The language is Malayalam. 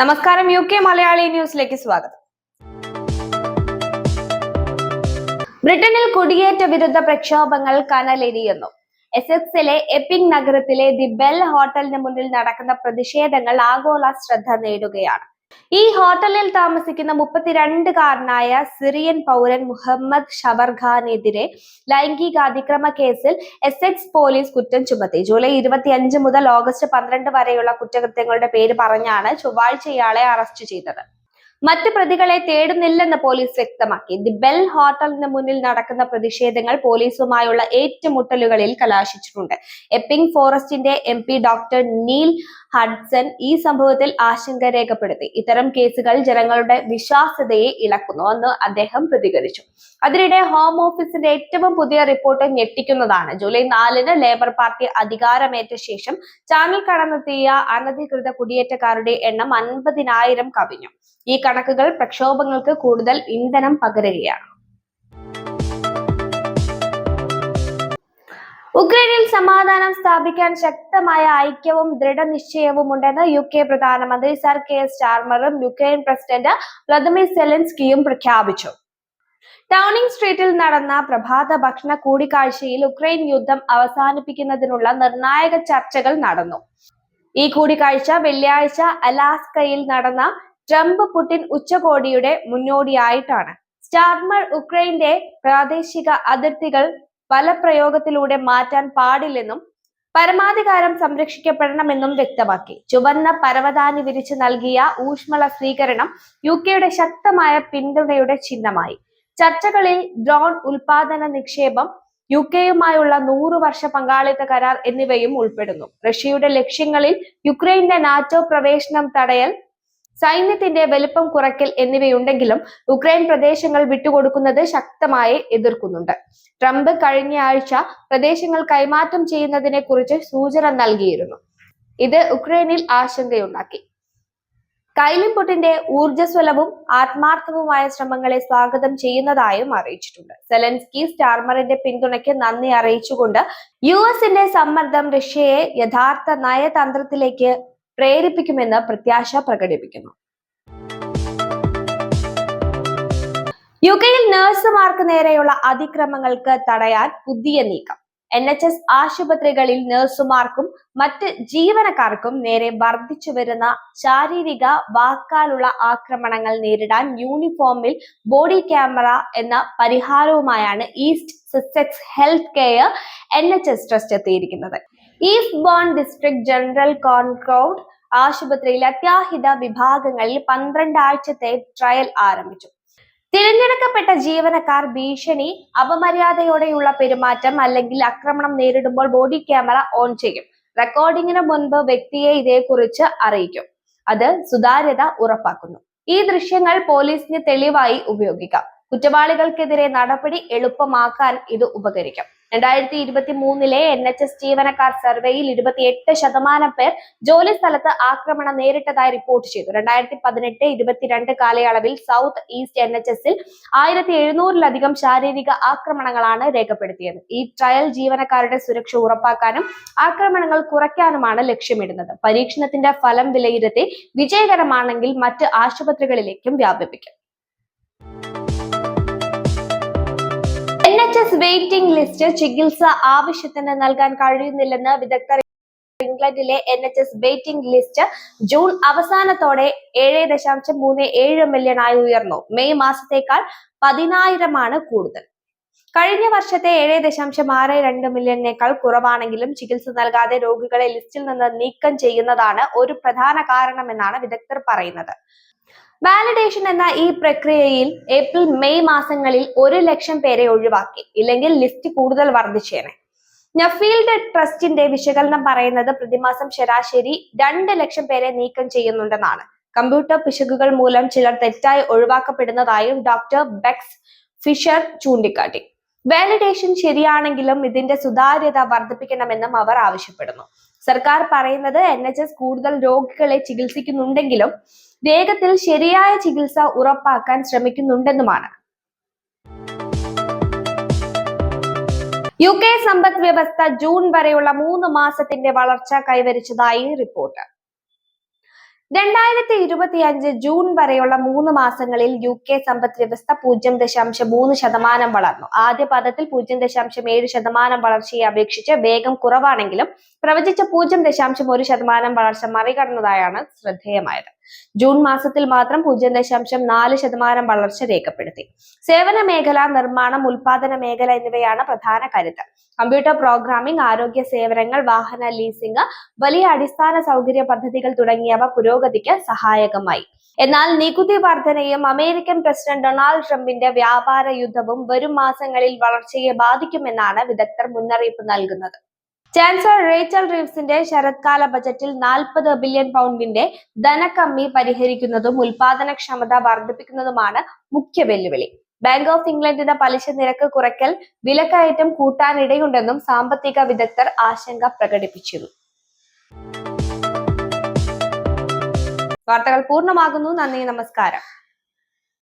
നമസ്കാരം യു കെ മലയാളി ന്യൂസിലേക്ക് സ്വാഗതം. ബ്രിട്ടനിൽ കുടിയേറ്റ വിരുദ്ധ പ്രക്ഷോഭങ്ങൾ കനലെരിയുന്നു. എസെക്സിലെ എപ്പിംഗ് നഗരത്തിലെ ദി ബെൽ ഹോട്ടലിന് മുന്നിൽ നടക്കുന്ന പ്രതിഷേധങ്ങൾ ആഗോള ശ്രദ്ധ നേടുകയാണ്. ഈ ഹോട്ടലിൽ താമസിക്കുന്ന മുപ്പത്തിരണ്ടുകാരനായ സിറിയൻ പൗരൻ മുഹമ്മദ് ഷവർഖാനെതിരെ ലൈംഗികാതിക്രമ കേസിൽ എസെക്സ് പോലീസ് കുറ്റം ചുമത്തി. ജൂലൈ ഇരുപത്തിയഞ്ച് മുതൽ ഓഗസ്റ്റ് പന്ത്രണ്ട് വരെയുള്ള കുറ്റകൃത്യങ്ങളുടെ പേര് പറഞ്ഞാണ് ചൊവ്വാഴ്ച ഇയാളെ അറസ്റ്റ് ചെയ്തത്. മറ്റു പ്രതികളെ തേടുന്നില്ലെന്ന് പോലീസ് വ്യക്തമാക്കി. ദി ബെൽ ഹോട്ടലിന് മുന്നിൽ നടക്കുന്ന പ്രതിഷേധങ്ങൾ പോലീസുമായുള്ള ഏറ്റുമുട്ടലുകളിൽ കലാശിച്ചിട്ടുണ്ട്. എപ്പിംഗ് ഫോറസ്റ്റിന്റെ എം ഡോക്ടർ നീൽ ഹഡ്സൺ ഈ സംഭവത്തിൽ ആശങ്ക രേഖപ്പെടുത്തി. ഇത്തരം കേസുകൾ ജനങ്ങളുടെ വിശ്വാസ്യതയെ ഇളക്കുന്നു എന്ന് അദ്ദേഹം പ്രതികരിച്ചു. അതിനിടെ ഹോം ഓഫീസിന്റെ ഏറ്റവും പുതിയ റിപ്പോർട്ട് ഞെട്ടിക്കുന്നതാണ്. ജൂലൈ നാലിന് ലേബർ പാർട്ടി അധികാരമേറ്റ ശേഷം ചാനൽ കടന്നെത്തിയ അനധികൃത കുടിയേറ്റക്കാരുടെ എണ്ണം അൻപതിനായിരം കവിഞ്ഞു. ഈ കണക്കുകൾ പ്രക്ഷോഭങ്ങൾക്ക് കൂടുതൽ ഇന്ധനം പകരുകയാണ്. ഉക്രൈനിൽ സമാധാനം സ്ഥാപിക്കാൻ ശക്തമായ ഐക്യവും ദൃഢനിശ്ചയവും ഉണ്ടെന്ന് യു കെ പ്രധാനമന്ത്രി സർ കെ എസ് ചാർമറും യുക്രൈൻ പ്രസിഡന്റ് വ്ളാദിമിർ സെലൻസ്കിയും പ്രഖ്യാപിച്ചു. ടൗണിംഗ് സ്ട്രീറ്റിൽ നടന്ന പ്രഭാത ഭക്ഷണ കൂടിക്കാഴ്ചയിൽ ഉക്രൈൻ യുദ്ധം അവസാനിപ്പിക്കുന്നതിനുള്ള നിർണായക ചർച്ചകൾ നടന്നു. ഈ കൂടിക്കാഴ്ച വെള്ളിയാഴ്ച അലാസ്കയിൽ നടന്ന ട്രംപ് പുടിൻ ഉച്ചകോടിയുടെ മുന്നോടിയായിട്ടാണ്. സ്റ്റാർമർ ഉക്രൈന്റെ പ്രാദേശിക അതിർത്തികൾ ബലപ്രയോഗത്തിലൂടെ മാറ്റാൻ പാടില്ലെന്നും പരമാധികാരം സംരക്ഷിക്കപ്പെടണമെന്നും വ്യക്തമാക്കി. ചുവന്ന പരവതാനി വിരിച്ചു നൽകിയ ഊഷ്മള സ്വീകരണം യു കെയുടെ ശക്തമായ പിന്തുണയുടെ ചിഹ്നമായി. ചർച്ചകളിൽ ഡ്രോൺ ഉൽപാദന നിക്ഷേപം യു കെയുമായുള്ള നൂറ് വർഷ പങ്കാളിത്ത കരാർ എന്നിവയും ഉൾപ്പെടുന്നു. റഷ്യയുടെ ലക്ഷ്യങ്ങളിൽ യുക്രൈന്റെ നാറ്റോ പ്രവേശനം തടയൽ സൈന്യത്തിന്റെ വലുപ്പം കുറയ്ക്കൽ എന്നിവയുണ്ടെങ്കിലും ഉക്രൈൻ പ്രദേശങ്ങൾ വിട്ടുകൊടുക്കുന്നത് ശക്തമായി എതിർക്കുന്നുണ്ട്. ട്രംപ് കഴിഞ്ഞ ആഴ്ച പ്രദേശങ്ങൾ കൈമാറ്റം ചെയ്യുന്നതിനെ കുറിച്ച് സൂചന നൽകിയിരുന്നു. ഇത് ഉക്രൈനിൽ ആശങ്കയുണ്ടാക്കി. കൈലിം പുട്ടിന്റെ ഊർജസ്വലവും ആത്മാർത്ഥവുമായ ശ്രമങ്ങളെ സ്വാഗതം ചെയ്യുന്നതായും അറിയിച്ചിട്ടുണ്ട്. സെലൻസ്കി സ്റ്റാർമറിന്റെ പിന്തുണയ്ക്ക് നന്ദി അറിയിച്ചുകൊണ്ട് യു എസിന്റെ സമ്മർദ്ദം റഷ്യയെ യഥാർത്ഥ നയതന്ത്രത്തിലേക്ക് പ്രേരിപ്പിക്കുമെന്ന് പ്രത്യാശ പ്രകടിപ്പിക്കുന്നു. യു കെയിൽ നഴ്സുമാർക്ക് നേരെയുള്ള അതിക്രമങ്ങൾക്ക് തടയാൻ പുതിയ നീക്കം. എൻ എച്ച് എസ് ആശുപത്രികളിൽ നഴ്സുമാർക്കും മറ്റ് ജീവനക്കാർക്കും നേരെ വർദ്ധിച്ചു വരുന്ന ശാരീരിക വാക്കാലുള്ള ആക്രമണങ്ങൾ നേരിടാൻ യൂണിഫോമിൽ ബോഡി ക്യാമറ എന്ന പരിഹാരവുമായാണ് East Sussex health care N H S trust എത്തിയിരിക്കുന്നത്. ഈസ്റ്റ് ബോൺ ഡിസ്ട്രിക്ട് ജനറൽ കോൺക്രൗഡ് ആശുപത്രിയിൽ അത്യാഹിത വിഭാഗങ്ങളിൽ പന്ത്രണ്ട് ആഴ്ചത്തെ ട്രയൽ ആരംഭിച്ചു. തിരഞ്ഞെടുക്കപ്പെട്ട ജീവനക്കാർ ഭീഷണി അപമര്യാദയോടെയുള്ള പെരുമാറ്റം അല്ലെങ്കിൽ ആക്രമണം നേരിടുമ്പോൾ ബോഡി ക്യാമറ ഓൺ ചെയ്യും. റെക്കോർഡിങ്ങിന് മുൻപ് വ്യക്തിയെ ഇതേക്കുറിച്ച് അറിയിക്കും. അത് സുതാര്യത ഉറപ്പാക്കുന്നു. ഈ ദൃശ്യങ്ങൾ പോലീസിന് തെളിവായി ഉപയോഗിക്കാം. കുറ്റവാളികൾക്കെതിരെ നടപടി എളുപ്പമാക്കാൻ ഇത് ഉപകരിക്കും. രണ്ടായിരത്തി ഇരുപത്തി മൂന്നിലെ എൻ എച്ച് എസ് ജീവനക്കാർ സർവേയിൽ ഇരുപത്തിയെട്ട് ശതമാനം പേർ ജോലി സ്ഥലത്ത് ആക്രമണം നേരിട്ടതായി റിപ്പോർട്ട് ചെയ്തു. രണ്ടായിരത്തി പതിനെട്ട് ഇരുപത്തിരണ്ട് കാലയളവിൽ സൗത്ത് ഈസ്റ്റ് എൻ എച്ച് എസിൽ ആയിരത്തി എഴുന്നൂറിലധികം ശാരീരിക ആക്രമണങ്ങളാണ് രേഖപ്പെടുത്തിയത്. ഈ ട്രയൽ ജീവനക്കാരുടെ സുരക്ഷ ഉറപ്പാക്കാനും ആക്രമണങ്ങൾ കുറയ്ക്കാനുമാണ് ലക്ഷ്യമിടുന്നത്. പരീക്ഷണത്തിന്റെ ഫലം വിലയിരുത്തി വിജയകരമാണെങ്കിൽ മറ്റ് ആശുപത്രികളിലേക്കും വ്യാപിപ്പിക്കും. എൻ വെയിറ്റിംഗ് ലിസ്റ്റ് ചികിത്സ ആവശ്യത്തിന് നൽകാൻ കഴിയുന്നില്ലെന്ന് വിദഗ്ധർ ഇംഗ്ലണ്ടിലെ N H S waiting list June അവസാനത്തോടെ ഏഴ് ദശാംശം മൂന്ന് ഏഴ് മില്യൺ ആയി ഉയർന്നു. മെയ് മാസത്തേക്കാൾ പതിനായിരമാണ് കൂടുതൽ. കഴിഞ്ഞ വർഷത്തെ ഏഴ് ദശാംശം ആറ് രണ്ട് മില്യണിനേക്കാൾ കുറവാണെങ്കിലും ചികിത്സ നൽകാതെ രോഗികളെ ലിസ്റ്റിൽ നിന്ന് നീക്കം ചെയ്യുന്നതാണ് ഒരു പ്രധാന കാരണമെന്നാണ് വിദഗ്ധർ പറയുന്നത്. വാലിഡേഷൻ എന്ന ഈ പ്രക്രിയയിൽ ഏപ്രിൽ മെയ് മാസങ്ങളിൽ ഒരു ലക്ഷം പേരെ ഒഴിവാക്കി. ഇല്ലെങ്കിൽ ലിസ്റ്റ് കൂടുതൽ വർദ്ധിച്ചേനെ. നഫീൽഡ് ട്രസ്റ്റിന്റെ വിശകലനം പറയുന്നത് പ്രതിമാസം ശരാശരി രണ്ട് ലക്ഷം പേരെ നീക്കം ചെയ്യുന്നുണ്ടെന്നാണ്. കമ്പ്യൂട്ടർ പിശകുകൾ മൂലം ചിലർ തെറ്റായി ഒഴിവാക്കപ്പെടുന്നതായും ഡോക്ടർ ബെക്സ് ഫിഷർ ചൂണ്ടിക്കാട്ടി. വാലിഡേഷൻ ശരിയാണെങ്കിലും ഇതിന്റെ സുതാര്യത വർദ്ധിപ്പിക്കണമെന്നും അവർ ആവശ്യപ്പെടുന്നു. സർക്കാർ പറയുന്നത് എൻ എച്ച് എസ് കൂടുതൽ രോഗികളെ ചികിത്സിക്കുന്നുണ്ടെങ്കിലും വേഗത്തിൽ ശരിയായ ചികിത്സ ഉറപ്പാക്കാൻ ശ്രമിക്കുന്നുണ്ടെന്നുമാണ്. യു കെ സമ്പദ് വ്യവസ്ഥ ജൂൺ വരെയുള്ള മൂന്ന് മാസത്തിന്റെ വളർച്ച കൈവരിച്ചതായി റിപ്പോർട്ട്. രണ്ടായിരത്തി ഇരുപത്തി അഞ്ച് ജൂൺ വരെയുള്ള മൂന്ന് മാസങ്ങളിൽ യു കെ സമ്പദ് വ്യവസ്ഥ പൂജ്യം ദശാംശം മൂന്ന് ശതമാനം വളർന്നു. ആദ്യ പാദത്തിൽ പൂജ്യം ദശാംശം ഏഴ് ശതമാനം വളർച്ചയെ അപേക്ഷിച്ച് വേഗം കുറവാണെങ്കിലും പ്രവചിച്ച പൂജ്യം ദശാംശം ഒരു ശതമാനം വളർച്ച മറികടന്നതായാണ് ശ്രദ്ധേയമായത്. ജൂൺ മാസത്തിൽ മാത്രം പൂജ്യം ദശാംശം നാല് ശതമാനം വളർച്ച രേഖപ്പെടുത്തി. സേവന മേഖല നിർമ്മാണം ഉൽപാദന മേഖല എന്നിവയാണ് പ്രധാന കരുത്ത്. കമ്പ്യൂട്ടർ പ്രോഗ്രാമിംഗ് ആരോഗ്യ സേവനങ്ങൾ വാഹന ലീസിംഗ് വലിയ അടിസ്ഥാന സൗകര്യ പദ്ധതികൾ തുടങ്ങിയവ പുരോഗതിക്ക് സഹായകമായി. എന്നാൽ നികുതി വർധനയും അമേരിക്കൻ പ്രസിഡന്റ് ഡൊണാൾഡ് ട്രംപിന്റെ വ്യാപാര യുദ്ധവും വരും മാസങ്ങളിൽ വളർച്ചയെ ബാധിക്കുമെന്നാണ് വിദഗ്ധർ മുന്നറിയിപ്പ് നൽകുന്നത്. ചാൻസലർ റേച്ചൽ റീവ്സിന്റെ ശരത്കാല ബജറ്റിൽ നാൽപ്പത് ബില്യൺ പൗണ്ടിന്റെ ധനക്കമ്മി പരിഹരിക്കുന്നതും ഉൽപാദനക്ഷമത വർദ്ധിപ്പിക്കുന്നതുമാണ് മുഖ്യ വെല്ലുവിളി. ബാങ്ക് ഓഫ് ഇംഗ്ലണ്ടിന്റെ പലിശ നിരക്ക് കുറയ്ക്കൽ വിലക്കയറ്റം കൂട്ടാനിടയുണ്ടെന്നും സാമ്പത്തിക വിദഗ്ധർ ആശങ്ക പ്രകടിപ്പിച്ചിരുന്നു. വാർത്തകൾ പൂർണമാകുന്നു. നന്ദി നമസ്കാരം.